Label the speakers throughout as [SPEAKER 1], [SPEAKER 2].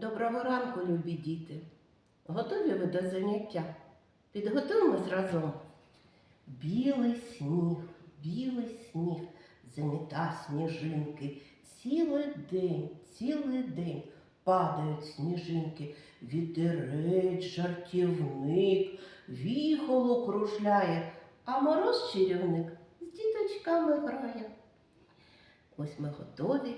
[SPEAKER 1] Доброго ранку, любі діти. Готові ви до заняття? Підготуємось разом. Білий сніг, білий сніг, заміта сніжинки. Цілий день, цілий день падають сніжинки. Вітерець, жартівник, віхоло кружляє, а мороз чарівник з діточками грає. Ось ми готові,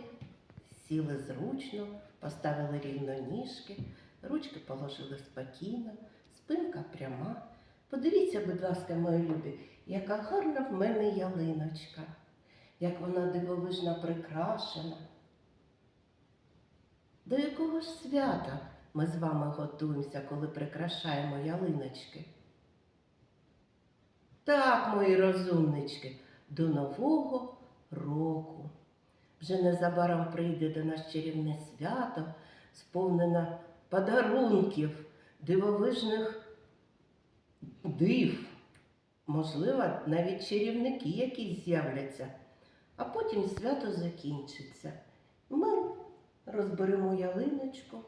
[SPEAKER 1] сіли зручно, поставили рівно ніжки, ручки положили спокійно, спинка пряма. Подивіться, будь ласка, мої любі, яка гарна в мене ялиночка, як вона дивовижно прикрашена. До якого ж свята ми з вами готуємося, коли прикрашаємо ялиночки? Так, мої розумнички, до Нового року. Вже незабаром прийде до нас чарівне свято, сповнене подарунків, дивовижних див. Можливо, навіть чарівники якісь з'являться, а потім свято закінчиться. Ми розберемо ялиночку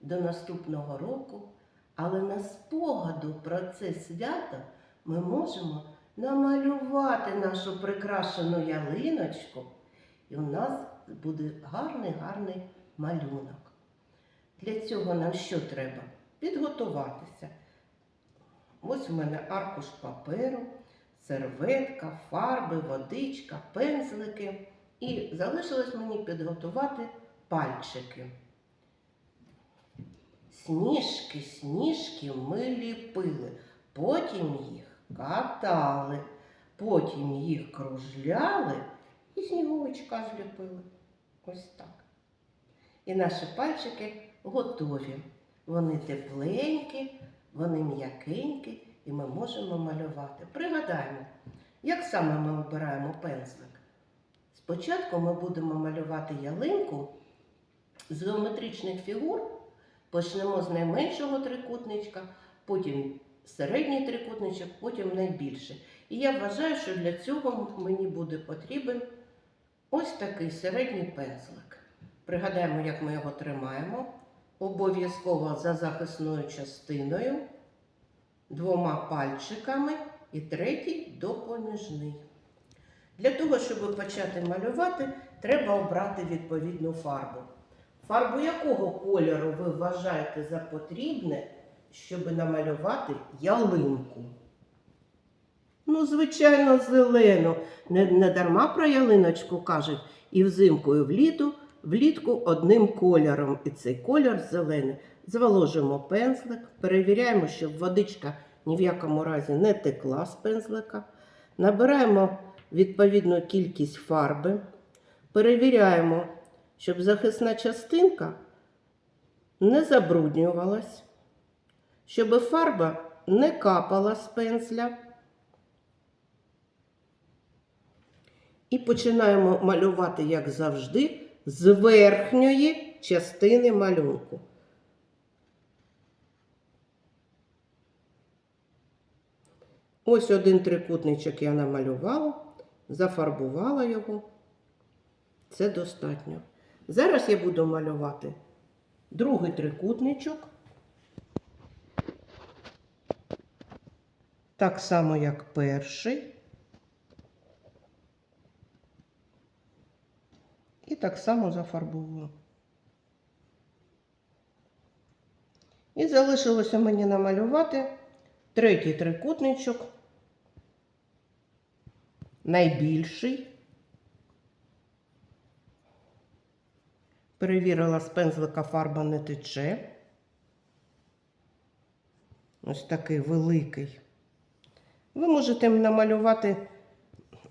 [SPEAKER 1] до наступного року, але на спогаду про це свято ми можемо намалювати нашу прикрашену ялиночку. І у нас буде гарний гарний малюнок. Для цього нам що треба? Підготуватися. Ось у мене аркуш паперу, серветка, фарби, водичка, пензлики. І залишилось мені підготувати пальчики. Сніжки, сніжки ми ліпили, потім їх катали, потім їх кружляли сніговичка зліпили. Ось так. І наші пальчики готові. Вони тепленькі, вони м'якенькі, і ми можемо малювати. Пригадаємо, як саме ми обираємо пензлик. Спочатку ми будемо малювати ялинку з геометричних фігур. Почнемо з найменшого трикутничка, потім середній трикутничок, потім найбільший. І я вважаю, що для цього мені буде потрібен ось такий середній пензлик. Пригадаємо, як ми його тримаємо. Обов'язково за захисною частиною, двома пальчиками і третій допоміжний. Для того, щоб почати малювати, треба обрати відповідну фарбу. Фарбу якого кольору ви вважаєте за потрібне, щоб намалювати ялинку? Ну, звичайно, зелену. Не, не дарма про ялиночку кажуть і взимку, і вліту, влітку одним кольором. І цей кольор зелений. Зволожуємо пензлик, перевіряємо, щоб водичка ні в якому разі не текла з пензлика. Набираємо відповідну кількість фарби, перевіряємо, щоб захисна частинка не забруднювалась, щоб фарба не капала з пензля. І починаємо малювати, як завжди, з верхньої частини малюнку. Ось один трикутничок я намалювала, зафарбувала його. Це достатньо. Зараз я буду малювати другий трикутничок. Так само, як перший. Так само зафарбовую. І залишилося мені намалювати третій трикутничок, найбільший. Перевірила з пензлика фарба не тече. Ось такий великий. Ви можете намалювати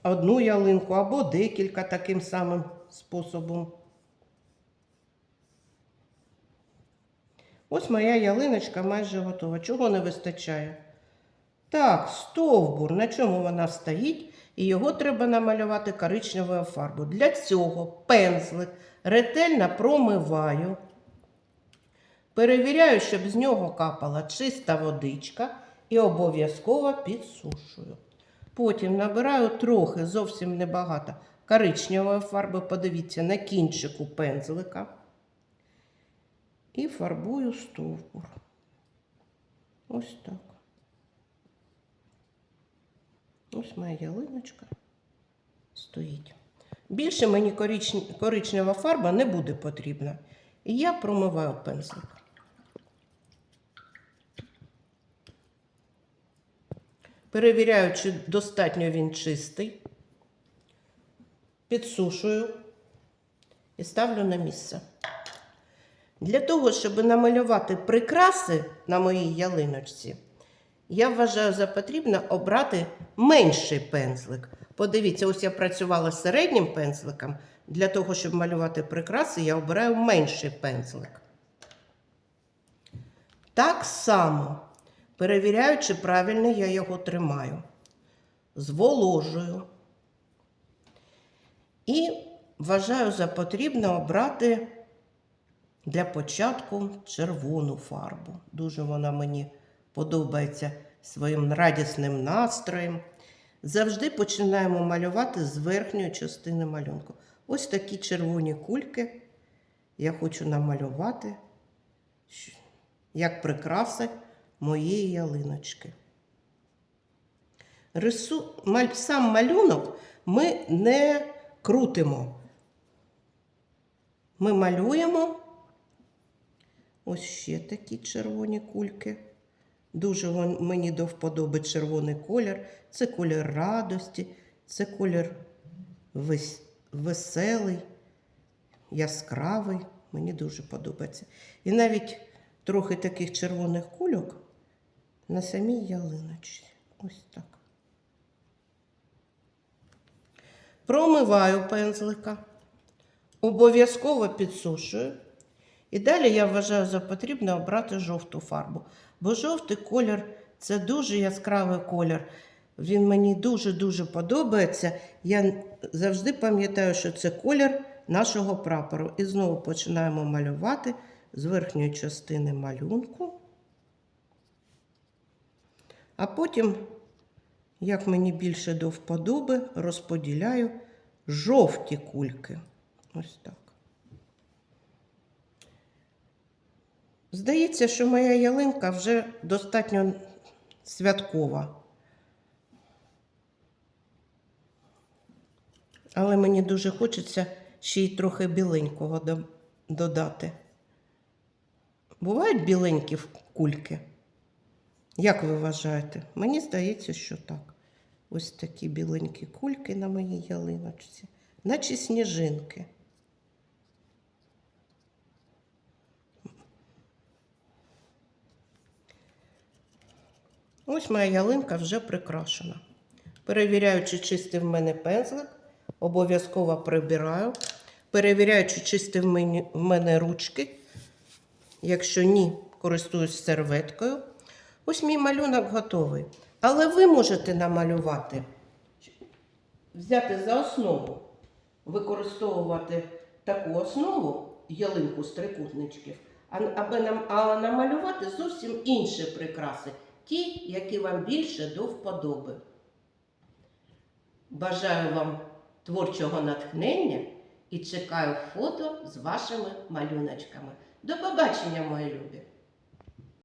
[SPEAKER 1] одну ялинку або декілька таким самим способом. Ось моя ялиночка майже готова. Чого не вистачає? Так, стовбур, на чому вона стоїть, і його треба намалювати коричневою фарбою. Для цього пензлик ретельно промиваю. Перевіряю, щоб з нього капала чиста водичка і обов'язково підсушую. Потім набираю трохи, зовсім небагато, коричневої фарби, подивіться, на кінчику пензлика. і фарбую стовбур. Ось так. Ось моя ялиночка стоїть. Більше мені коричн- коричнева фарба не буде потрібна. І я промиваю пензлик. Перевіряю, чи достатньо він чистий. Підсушую і ставлю на місце. Для того, щоб намалювати прикраси на моїй ялиночці, я вважаю за потрібне обрати менший пензлик. Подивіться, ось я працювала з середнім пензликом. Для того, щоб малювати прикраси, я обираю менший пензлик. Так само, перевіряю, чи правильно я його тримаю. Зволожую. І вважаю за потрібне обрати для початку червону фарбу. Дуже вона мені подобається своїм радісним настроєм. Завжди починаємо малювати з верхньої частини малюнку. Ось такі червоні кульки я хочу намалювати як прикраси моєї ялиночки. Рису... Сам малюнок ми не крутимо. Ми малюємо ось ще такі червоні кульки. Дуже мені до вподоби червоний колір. Це колір радості, це колір вес- веселий, яскравий. Мені дуже подобається. І навіть трохи таких червоних кульок на самій ялиночці. Ось так. Промиваю пензлика, обов'язково підсушую. І далі я вважаю за потрібне обрати жовту фарбу. Бо жовтий колір це дуже яскравий колір. Він мені дуже-дуже подобається. Я завжди пам'ятаю, що це колір нашого прапору. І знову починаємо малювати з верхньої частини малюнку. А потім, як мені більше до вподоби, розподіляю жовті кульки. Ось так. Здається, що моя ялинка вже достатньо святкова. Але мені дуже хочеться ще й трохи біленького додати. Бувають біленькі кульки? Як ви вважаєте? Мені здається, що так. Ось такі біленькі кульки на моїй ялиночці, наче сніжинки. Ось моя ялинка вже прикрашена. Перевіряю, чи чистий в мене пензлик, обов'язково прибираю. Перевіряю, чи чисті в мене ручки. Якщо ні, користуюсь серветкою. Ось мій малюнок готовий. Але ви можете намалювати, взяти за основу, використовувати таку основу, ялинку з трикутничків, а, намалювати зовсім інші прикраси, ті, які вам більше до вподоби. Бажаю вам творчого натхнення і чекаю фото з вашими малюночками. До побачення, мої любі!